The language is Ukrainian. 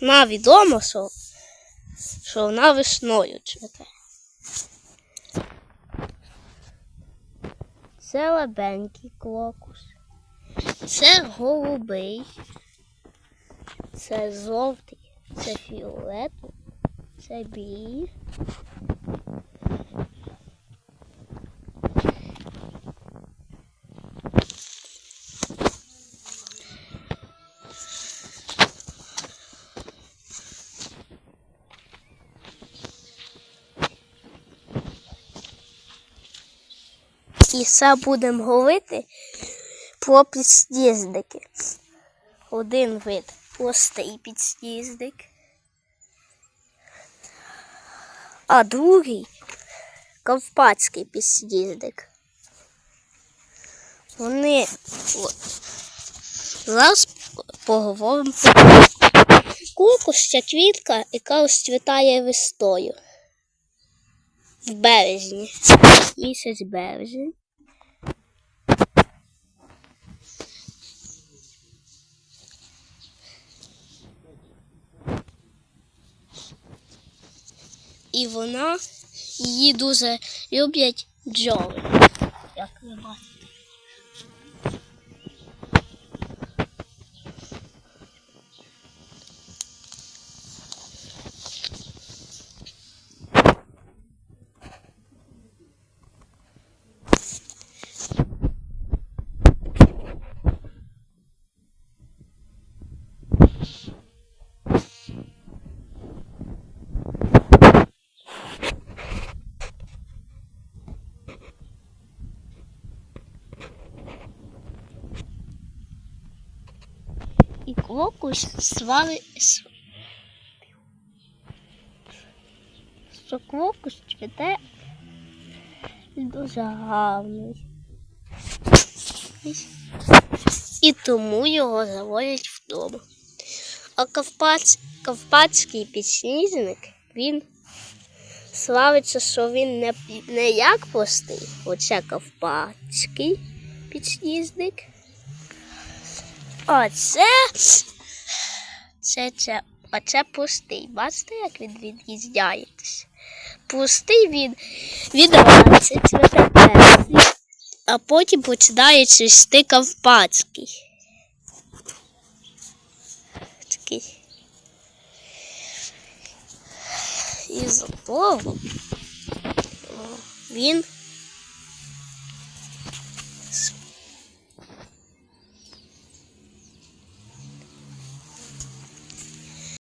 вона відомо, що, що вона весною цвіте. Це лабенький клокус. Це голубий. Це жовтий. Це фіолетовий. Це білий. Все будемо говорити про підсніжники. Один вид простий підсніжник, а другий карпатський підсніжник. Вони о, зараз поговоримо про кукус це квітка, яка розцвітає весною. В березні. Місяць березень. І вона її дуже люблять бджоли. Як ви бачите. І крокус свали. Що крокус цвіте дуже гарний. І тому його заводять вдома. А Кавпац, Кавпатський підсніжник, він славиться, що він не, не як простий, оце Кавпатський підсніжник. А це, це, це, а це пустий. Бачите, як він відрізняється? Пустий він відразиться цвете перший, а потім починає цвісти Карпатський. Такий. І за того він